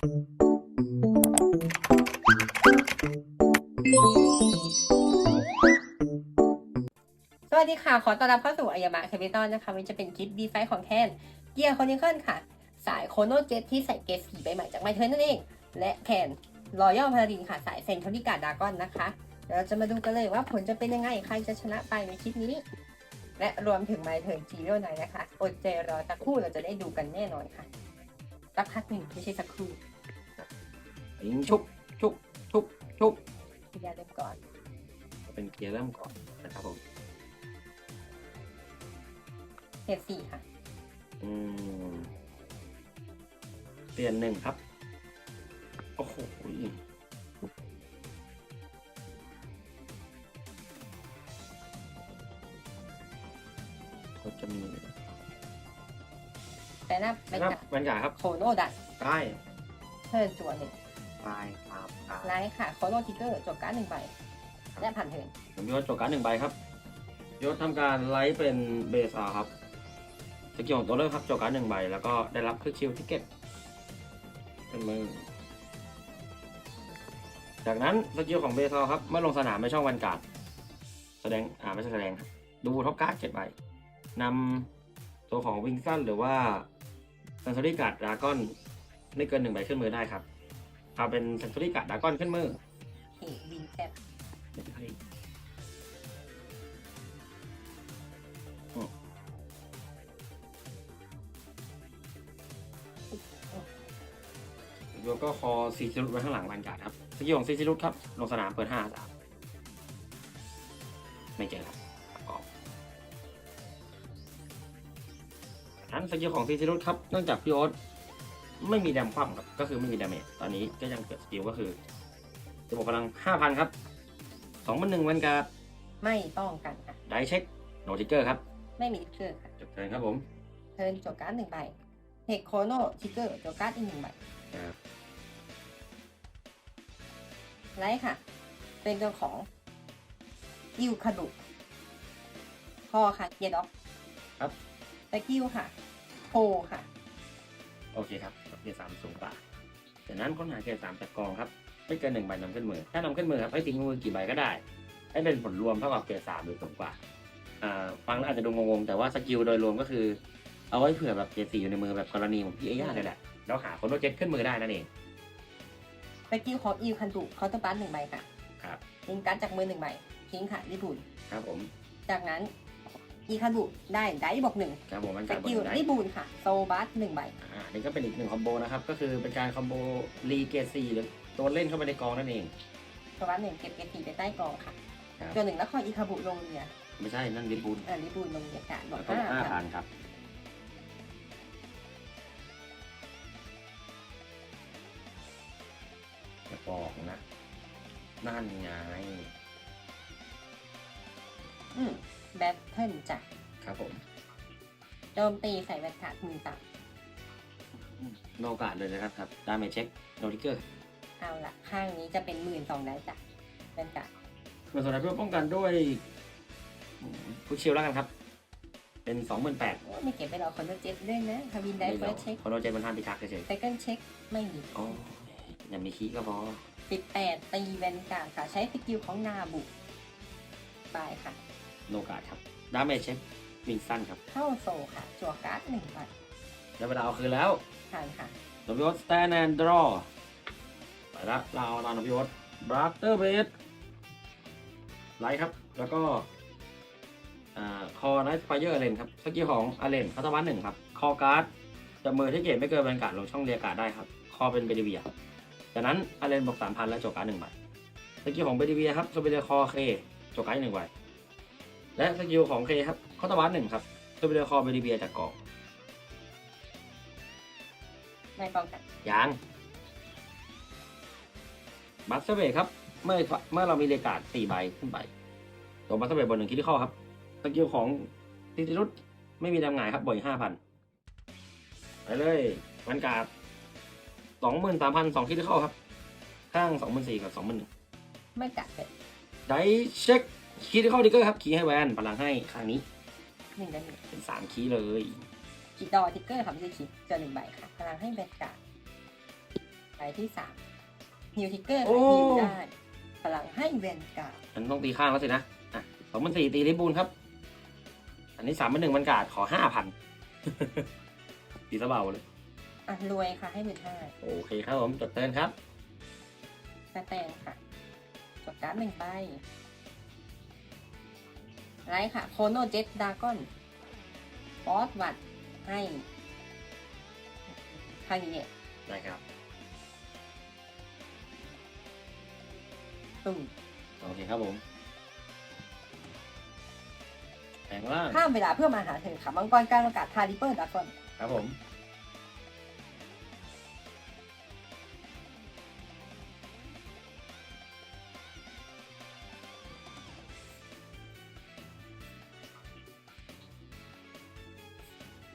สวัสดีค่ะ ขอต้อนรับเข้าสู่อายามะแคปิตอลนะคะวันนี้จะเป็นคลิปดีไฟของแคนเกียร์คอนิเคิลค่ะ สายโคโนเจ็ตที่ใส่เกสีใบใหม่จากไมเทิร์นนั่นเอง และแคนรอยัลพาราดินค่ะ สายเซนทอริกาดากอนนะคะ เดี๋ยวเราจะมาดูกันเลยว่าผลจะเป็นยังไง ใครจะชนะไปในคลิปนี้ และรวมถึงไมเทิร์นจีโร่ไนนะคะ อดใจรอสักครู่เราจะได้ดูกันแน่นอนค่ะสักพักหนึ่งไม่ใช่สักครู่ ยิงชุบชุบชุบชุบพี่ยาเริ่มก่อน เป็นเกียร์เริ่มก่อนนะครับผมเกรดสี่ค่ะ อืมเปลี่ยนหนึ่งครับ โอ้โหก็จะมีแต่หน้าเป็นครับกับบรรยากาศครับ โคโนดัสใต้เทิร์นจั่วหนึ่ง ใต้ครับครับไลท์ค่ะโคโนทิกเกอร์จบการ์ดหนึ่งใบ และผ่านเทิร์นผมยศจบการดหนึ่งใบครับยศทำการไลฟ์เป็นเบสอาครับสกิลของตัวเริ่มครับจบการดหนึ่งใบแล้วก็ได้รับคลิกชิลทิกเก็ตเป็นมือจากนั้นสกิลของเบสอาครับเมื่อลงสนามในช่องวันการ์ดแสดงอ่าไม่ใช่แสดงครับดูท็อปการ์ดเจ็ดใบนำตัวของวิงซันหรือว่าซันซอรี่การ์ดดากอนไม่เกินหนึ่งใบขึ้นมือได้ครับ เอาเป็นซันซอรี่การ์ดดากอนขึ้นมือเฮวินแซบไม่ใช่แล้วก็คอซีซิลุสไว้ข้างหลังบรรยากาศครับสกิลของซีซิลุสครับ ลงสนามเปิดห้าสามไม่เจอครับประกอบนั้นสกิลของซีซิลุสครับเนื่องจากพี่โอ๊ต ไม่มีแดมคว่ำครับ ก็คือไม่มีดาเมจตอนนี้ก็ยังเกิดสกิลก็คือจะบอกพลังห้าพันครับสองพันหนึ่งบรรยากาศไม่ต้องกันค่ะ ไดเช็คโนติเกอร์ครับไม่มีทิกเกอร์ค่ะจบเทิร์นครับผมเทิร์นจบการ์ดหนึ่งใบเทคโคโนทิกเกอร์จบการ์ดอีกหนึ่งใบครับไลท์ค่ะ เป็นตัวของอิวคาดุพอค่ะเกียร์ด็อกครับตะกิวค่ะโพค่ะ โอเคครับเกียร์สามสูงกว่าจากนั้นค้นหาเกียร์สามจากกองครับไม่เกินหนึ่งใบนำขึ้นมือ ถ้านำขึ้นมือครับให้ทิ้งมือกี่ใบก็ได้ ให้เป็นผลรวมเท่ากับเกียร์สามหรือสูงกว่าอ่าฟังแล้วอาจจะดูงงๆแต่ว่าสกิลโดยรวมก็คือ เอาไว้เผื่อแบบเกียร์สี่อยู่ในมือแบบกรณีของพี่เอย่าเลยแหละแล้วหาคนโนเจ็ตขึ้นมือได้นั่นเองตะกิวของอิวคันดุเคาน์เตอร์บัสหนึ่งใบค่ะครับทิ้งการ์ดจากมือหนึ่งใบทิ้งค่ะญี่ปุ่นครับผม จากนั้น อีคันดุได้ไดบอกหนึ่งครับผมมันสการบกิลนได้ญี่ปุ่นค่ะ โซบัสหนึ่งใบ อ่านี่ก็เป็นอีกหนึ่งคอมโบนะครับ ก็คือเป็นการคอมโบรีเกียร์สี่หรือตัวเล่นเข้าไปในกองนั่นเอง โซบัสหนึ่งเก็บเกรดสี่ไปใต้กองค่ะ ครับ ตัวหนึ่งแล้วคอยอีคาบุลงเรือไม่ใช่นั่นลิบูลอ่าญี่ปุ่นลงเรือค่ะบอแล้กวก็ห้าห้าค่ะพันครับจะบอกนะ นั่นไงอืม แบทเทิลจ้ะครับผมโจมตีใส่แวนการ์ดมือต่โนกาสเลยนะครับครับดาเมจเช็คโนติเกอร์ำเอาละข้างนี้จะเป็นหมื่นสองได้จ้ะแวนการ์ดเมื่อสนามเพื่อป้องกันด้วยพุชชิลแล้วกันครับ เป็นสองหมื่นแปดโอ้ไม่เก็บไปหรอกคอนโดเจ็ตด้วยนะทวินได้เฟิร์สเช็ค คอนโดเจนมันห้ามพิทักษ์เฉยไซเคิลเช็คไม่มีๆอ๋ออย่ามีคีย์ก็พอสิบแปดตีแวนการ์ดค่ะ ใช้สกิลของนาบุบายค่ะ โนกาสครับดาเมจเช็ควิงสั้นครับ เข้าโซค่ะ จั่วการ์ดหนึ่งใบได้เวลาเอาคืนแล้วผ่านค่ะนพิวสแตนแอนด์ดรอไปละเราเอาตามนพิวสบรัตเตอร์เบสไลท์ครับ แล้วก็อ่าคอไนท์ไฟเออร์เลนครับสกิลของอาเลนพัตวัตหนึ่งครับ คอการ์ดจะมือที่เกตไม่เกินบรรยากาศลงช่องเรียกการ์ดได้ครับ คอเป็นเบดิเวียจากนั้นอาเลนบอกสามพันและโจกการ์ดหนึ่งใบสกิลของเบดิเวียครับโซเบเดคอเคโจกการ์ดหนึ่งใบ และสกิลของเคครับคอตวัตหนึ่งครับโซเบเดคอเบดิเวียจากกองไม่ป้องกันยางบัสเซอร์เบรครับ เมื่อเมื่อเรามีเรกาดสี่ใบขึ้นไปตัวบัสเซอร์เบรบนหนึ่งคิดที่ข้อครับสกิลของติติรุตไม่มีดำหงายครับบ่อยห้าพันไปเลยวันการ์ดสองหมื่นสามพันสองคิดที่ข้อครับ ข้างสองหมื่นสี่กับสองหมื่นหนึ่งไม่กัดเป็นไดเช็ค คีย์ที่ข้อดิกเกอร์ครับคีย์ให้แวนพลังให้ข้างนี้หนึ่งได้หนึ่งเป็นสามคีย์เลยจิดดอทิกเกอร์ค่ะไม่ใช่คิดเจอหนึ่งใบค่ะพลังให้แวนการ์ดไปที่สามฮิวทิกเกอร์โอ้ฮิวได้พลังให้แวนการ์ดอันต้องตีข้างแล้วสินะอะสองพันสี่ตีลิบูลครับ อันนี้สามพันหนึ่งมันกาดขอห้าพันตีสะเบาเลยอะรวยค่ะให้หมื่นห้าโอเคครับผมจดเตือนครับสแตนค่ะจดการ์ดหนึ่งใบ ไรค่ะ โคโนเจ็ตดากอนฟอสวัดให้ข้างนี้เนี่ยได้ครับตุ่มโอเคครับผมแปลงล่างข้ามเวลาเพื่อมาหาเธอค่ะมังกรกลางอากาศทาริเปอร์ดากอนครับผม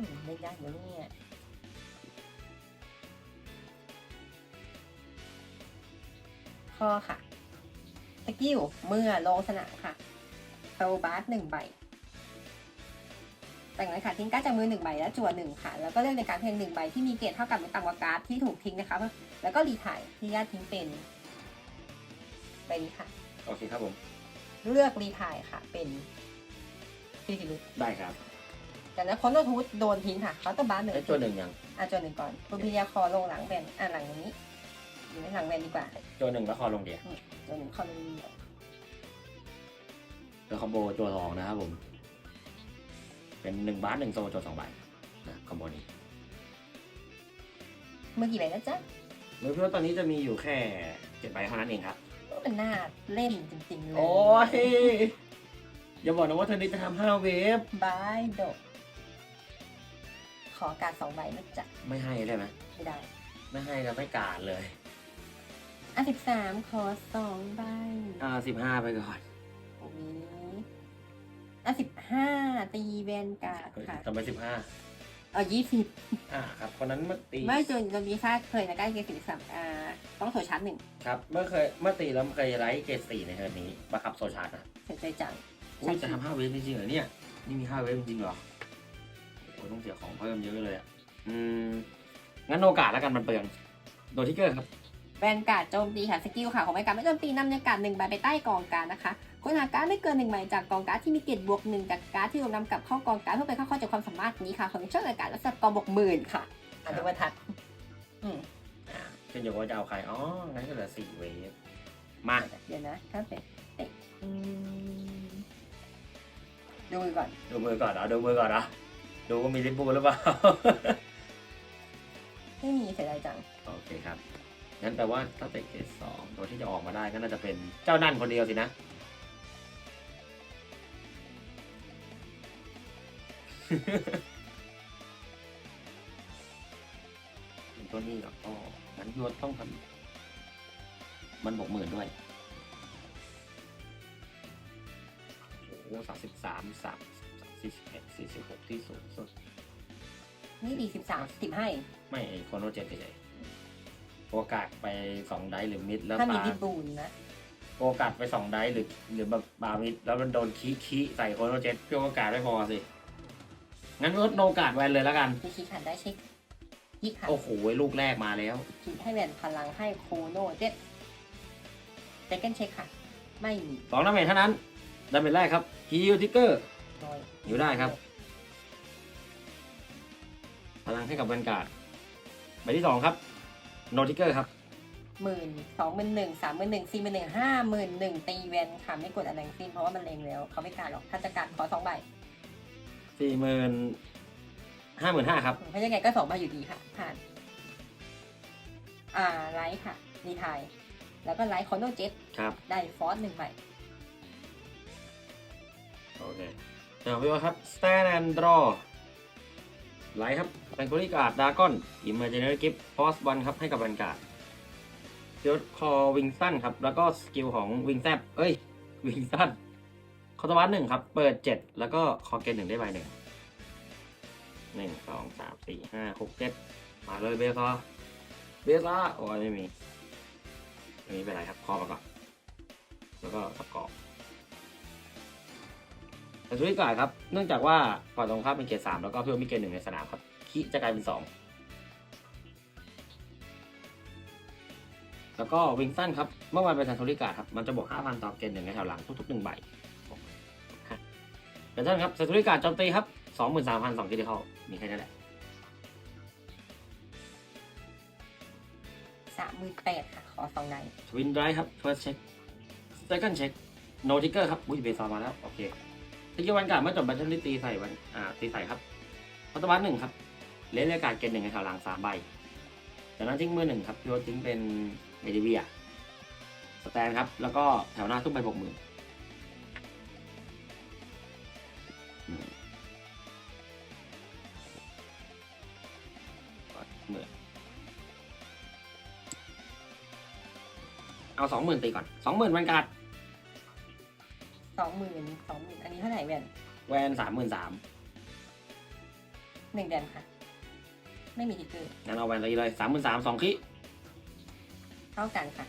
อืมเล่นยากอยู่เนี่ยข้อค่ะสกิลเมื่อลงสนามค่ะโซบาร์หนึ่งใบแต่งเลยค่ะทิ้งการ์ดจากมือหนึ่งใบและจั่วหนึ่งค่ะ แล้วก็เลือกในการเพียงหนึ่งใบที่มีเกรดเท่ากับหรือต่ำกว่าการ์ดที่ถูกทิ้งนะคะ แล้วก็รีถ่ายที่ญาติทิ้งเป็นใบนี้ค่ะ โอเคครับผม เลือกรีถ่ายค่ะ เป็นฟิสิลุสได้ครับ จากนั้นคอนโดทูธโดนทิ้งค่ะเขาน์เตอร์บาร์หนึ่งได้ตัวหนึ่งยังอะจนหนึ่งก่อนปุพิยาคอลงหลังแบนอะหลังนี้อยู่ในหลังแบนดีกว่าตัวหนึ่งแล้วคอลงเดียวจนหนึ่งคอลงนี้แล้วคอมโบตัวทองนะครับผม เป็นหนึ่งบาสหนึ่งโซจดสองใบนะคอมโบนี้เมื่อกี่ใบนะจ๊ะมือพี่ว่าตอนนี้จะมีอยู่แค่เจ็ดใบเท่านั้นเองครับก็เป็นหน้าเล่นจริงๆเลยโอ้ยอย่าบอกนะว่าเธอนี้จะทำห้าเวฟบายดกข อการสองใบนะจ๊ะไม่ให้ได้ไหมไม่ได้ไม่ให้ก็ไม่การเลย อะสิบสามขอสองใบอ่าสิบห้าไปก่อนอันนี้อะสิบห้าตีแวนการ์ดเฮ้ยค่ะทำไมสิบห้าเอายี่สิบอ่าครับคนนั้นเมื่อตีไม่จนจะมีค่าเคยนะใกล้เกณฑ์สิบสามอ่าต้องโถชาร์จหนึ่งครับ เมื่อเคยเมื่อตีแล้วเคยไลท์เกรดสี่ในเทอร์นนี้บังคับโซชาร์ดนะเสียใจจังอุ้ยจะทำห้าเวฟจริงๆเหรอเนี่ยนี่มีห้าเวฟจริงๆเหรอโอ้ยต้องเสียของเพิ่มเยอะเลยอะ อืม งั้นโอกาสแล้วกันมันเปลืองโดยที่เกิดครับ แวนการ์ดโจมตีค่ะสกิลค่ะของแวนการ์ดไม่โจมตีนำในการ์ดหนึ่งใบไปใต้กองการ์ดนะคะค้นหาการ์ดไม่เกินหนึ่งใบจากกองการ์ดที่มีเกรดบวกหนึ่งจากการ์ดที่ถูกนำกลับเข้ากองการ์ดเพื่อเป็นข้อข้อจากความสามารถนี้ค่ะ ของช่องอากาศและสับกองบวกหมื่นค่ะอนุวัทัศน์อืมอ่าขึ้นอยู่ว่าจะเอาใคร อ๋อ งั้นก็เหลือสี่เวฟมา เดี๋ยวนะถ้าเป็นเตะอืมดูมือก่อน ดูมือก่อนเหรอดูมือก่อนเหรอ ดูว่ามีลิปบูลหรือเปล่า ไม่มีเสียดายจัง โอเคครับ งั้นแปลว่าถ้าเตะเกรดสองตัวที่จะออกมาได้ก็น่าจะเป็นเจ้านั่นคนเดียวสินะเป็นตัวนี้แล้วก็งั้นยวดต้องทำมันบวกหมื่นด้วยโอ้โหสามสิบสามสาม สี่สิบเอ็ดสี่สิบหกที่สูงสุด นี่ดีสิบสามสิบให้ไม่ไอโคโนเจ็ดเฉยๆโอกาสไปสองไดส์หรือมิดแล้วถ้ามีปาดิบูลนะ โอกาสไปสองไดส์หรือหรือแบบบามิดแล้วมันโดนคีคีใส่โคโนเจ็ดเพื่อโอกาสไม่พอสิ งั้นลดโอกาสแวนเลยแล้วกัน มีคีย์ขันได้เช็คยิกค่ะโอ้โหลูกแรกมาแล้ว คีย์ให้แวนพลังให้โคโนเจ็ดเซกันเช็คค่ะ ไม่มี สองดาเมจเท่านั้นดาเมจแรกครับฮิวทิกเกอร์น้ อยอยู่ได้ครับ พลังให้กับแวนการ์ดใบที่สองครับโนทิกเกอร์ครับหมื่นสองหมื่นหนึ่งสามหมื่นหนึ่งสี่หมื่นหนึ่งห้าหมื่นหนึ่งตีแวนค่ะไม่กดอะไรทั้งสิ้นเพราะว่ามันเลงแล้วเขาไม่การหรอกถ้าจะการขอสองใบสี่หมื่นห้าหมื่นห้าครับเพราะยังไงก็สองใบอยู่ดีค่ะ ผ่าน อ่าไลท์ค่ะรีไทาย แล้วก็ไลท์คอนโดเจ็ตครับ ได้ฟอสหนึ่งใบโอเค เดี๋ยวพี่ว่าครับ stand and draw ไลท์ครับเป็นบริการ์ดดากอนอิมเมอร์เจเนอร์กิฟต์ฟอสบันครับให้กับแวนการ์ดยศคอวิงสันครับ แล้วก็สกิลของวิงแซบเอ้ย วิงสันคอตวัตหนึ่งครับ เปิดเจ็ดแล้วก็คอเกนหนึ่งได้ใบหนึ่งหนึ่งสองสามสี่ห้าหกเจ็ดมาเลยเบซ่าเบซ่าโอ้ยไม่มีอันนี้เป็นไรครับ คอมาก่อนแล้วก็สกอ แต่ชุดที่ก่อนครับ เนื่องจากว่าฝ่ายตรงข้ามเป็นเกรดสามแล้วก็เพื่อนมีเกรดหนึ่งในสนามครับคิจะกลายเป็นสองแล้วก็วิงสั้นครับ เมื่อวานเป็นซันโทริกาครับ มันจะบวก 5,000 ต่อเกณฑ์หนึ่งในแถวหลังทุกๆหนึ่งใบเป็นต้นครับซันโทริกาโจมตีครับ 23,000สองคิดที่เข้ามีแค่นี้แหละสามหมื่นแปดค่ะ ขอสองในทวินไดรครับ first check second check no trigger ครับ อุ้ยเบสซอมาแล้ว โอเค สกิลวันการดเมื่อจบแบทเทิลที่ตีใส่วันอ่าตีใส่ครับพัตวัตหนึ่งครับเลนเรียการดเกณฑ์หนึ่งในแถวหลังสามใบจากนั้นทิ้งมือหนึ่งครับพี่โอ๊ตทิ้งเป็นเมดิเวียสแตนครับ แล้วก็แถวหน้าตุ้มใบบกหมื่นอืมก็หมื่นเอาสองหมื่นตีก่อนสองหมื่นวันการ์ด สองหมื่นสองหมื่นอันนี้เท่าไหร่แวนแวนสามหมื่นสามหนึ่งแดมค่ะ ไม่มีทิกเกอร์งั้นเอาแวนตีเลยสามหมื่นสามสองคิเท่ากันค่ะ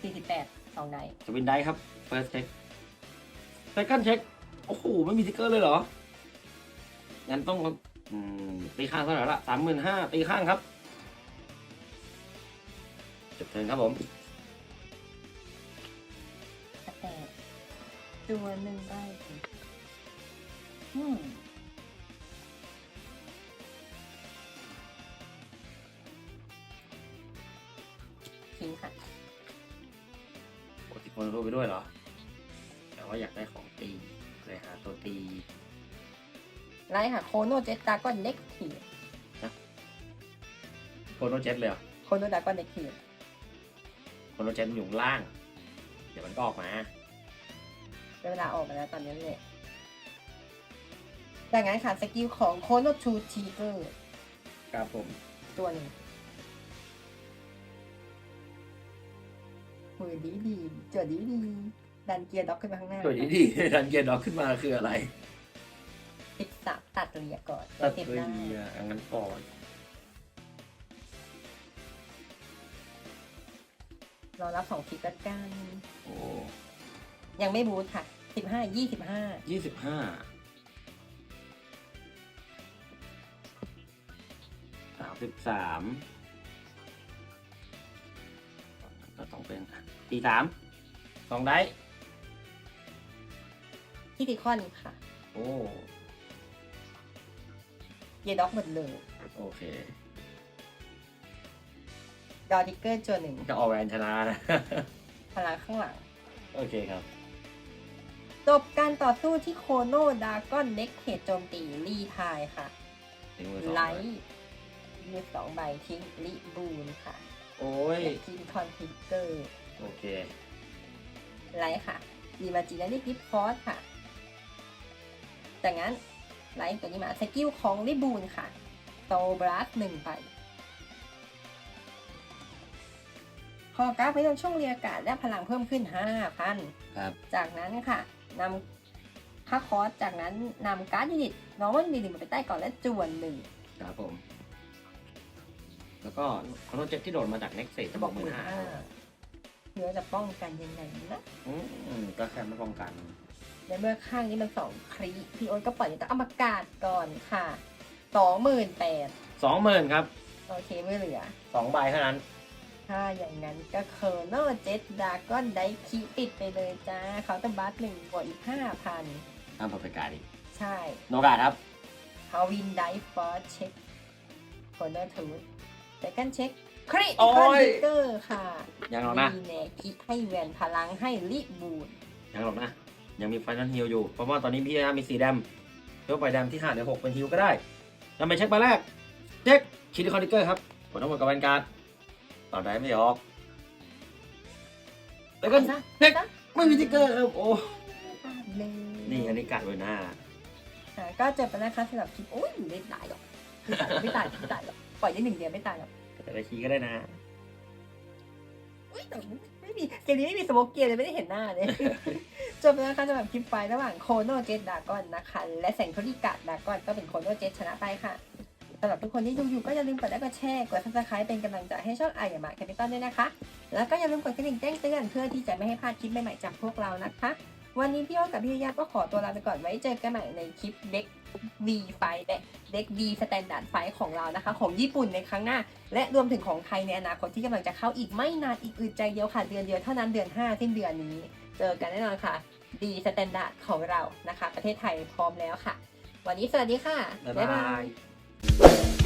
สี่สิบแปดสองไดสวินได้ครับ first check second check โอ้โหไม่มีทิกเกอร์เลยเหรอ งั้นต้องอืมตีข้างเท่าไหร่ละสามหมื่นห้าตีข้างครับจบเทิร์นครับผม ตัวหนึ่งได้อืมทิ้งค่ะโอ้ติคนรู้ไปด้วยเหรอ แต่ว่าอยากได้ของตีเลยหาตัวตีไล่ค่ะโคโนเจตดากอนเน็กทีโคโนเจ็ตเลยเหรอโคโนดากอนเน็กทีโคโนเจ็ตมันอยู่ข้างล่าง เดี๋ยวมันก็ออกมา เวลาออกมาแล้วตอนนี้เลยดังนั้นค่ะสกิลของโคโนทูทีเกอร์ครับผม ตัวหนึ่งมือดีดีจวดดีดีดันเกียร์ด็อกขึ้นมาข้างหน้าตัวนี้ดีดันเกียร์ดอกขึ้นมาคืออะไรติดสับตัดเรียก่อนตัดเก็บตัวหน้าดีอะงั้นก่อนรอรับสองคลิปละกันโอ้ยังไม่บูทค่ะ สิบห้ายี่สิบห้ายี่สิบห้าสามสิบสามก็ต้องเป็นตีสามสองได้ที่ติคอนค่ะ โอ้เกียร์ด็อกหมดเลยโอเคดอดิกเกอร์จวหนึ่งจะออกแวนชนะนะพลังข้างหลัง โอเคครับ จบการต่อสู้ที่โคโนดากอนเน็กเขตโจมตีรีทายค่ะถึงมือสองไลท์มีสองใบทิ้งลิบูนค่ะโอ้ยและทิ้งคอนทิกเกอร์โอเค ไลท์ค่ะดีมาจีนันนี่กิฟฟอสค่ะ จากนั้นไลท์ตัวนี้มาสกิลของลิบูนค่ะโตบลัสหนึ่งใบพอกราฟไปโดนช่วงเรียกาศและพลังเพิ่มขึ้น 5,000 ครับ จากนั้นค่ะ นำค่าคอร์สจากนั้นนำการ์ดยูนิตน้องมันมีหนึ่งมาไปใต้ก่อนและจวนหนึ่งครับผม แล้วก็คอนโทรเจ็ตที่โดดมาจากเน็กเซตจะจะบบออกกหมืมื่อนห้าห้าเพื่อจะป้องกันยังไงนะอืมก็แค่ไม่ป้องกันในเมื่อข้างนี้มันสองครีพี่โอ๊ตก็ปล่อยต้องเอามากาดก่อนค่ะสองหมื่นแปดสองหมื่นครับ โอเคไม่เหลือสองใบเท่านั้น ถ้าอย่างนั้นก็เคอร์โนเจ็ตดากอนไดคีปิดไปเลยจ้าเขาน์เตอร์บัสหนึ่งบวกอีกห้าพันห้ามประกาศอีกใช่โนกาครับฮาวินไดฟอร์เช็คคอนเนอร์ทูดแต่กันเช็คคริโอ้คอนยดิเกอร์ค่ะยังหรอกนะมีแนคิดให้แวนพลังให้ลิบูนยังหรอกนะ ยังมีไฟน a ลฮิลอยู่ เพราะว่าตอนนี้พี่นะมีสีแดมเดี๋ยวไปแดมที่ห้าเดี๋ยวหกเป็นฮิลก็ได้นำไปเช็คใบแรก เช็คคิดคอนดิเกอร์ครับผลทั้งหมดกับแวนการ์ด ตอนได้ไม่ออก แล้วก็ซะเช็คซะไม่มีทิกเกอร์ครับโอ้เลยนี่อันนี้กัดไว้หน้า อ่าก็จบไปนะคะสำหรับคลิปโอ้ยไม่ตายหรอกไม่ตายไม่ตายหรอกปล่อยได้หนึ่งเดียวไม่ตายหรอกแต่ได้คีย์ก็ได้นะ อุ้ยแต่ไม่มีเกมนี้ไม่มีสโมกเกียร์เลยไม่ได้เห็นหน้าเลย จบไปแล้วนะคะสำหรับคลิปไฟล์ระหว่างโคโนเจตดากอนนะคะ และแสงโทริกะดากอนก็เป็นโคโนเจตชนะไปค่ะ สำหรับทุกคนที่ดูอยู่ก็อย่าลืมกดไลค์กดแชร์กดซับสไครป์เป็นกำลังใจให้ช่องไออย่ามาแคปิตอลด้วยนะคะ แล้วก็อย่าลืมกดกระดิ่งแจ้งเตือนเพื่อที่จะไม่ให้พลาดคลิปใหม่ๆจากพวกเรานะคะ วันนี้พี่ยอดกับพี่ยาก็ขอตัวลาไปก่อนไว้เจอกันใหม่ในคลิปเด็ก V ไฟและเด็ก D สแตนดาร์ดไฟของเรานะคะ ของญี่ปุ่นในครั้งหน้า และรวมถึงของไทยในอนาคตที่กำลังจะเข้าอีกไม่นานอีกอึดใจเดียวค่ะเดือนเดียวเท่านั้นเดือน5สิ้นเดือนนี้ เจอกันแน่นอนค่ะ D สแตนดาร์ดของเรานะคะ ประเทศไทยพร้อมแล้วค่ะ วันนี้สวัสดีค่ะ บ๊ายบาย บ๊ายบาย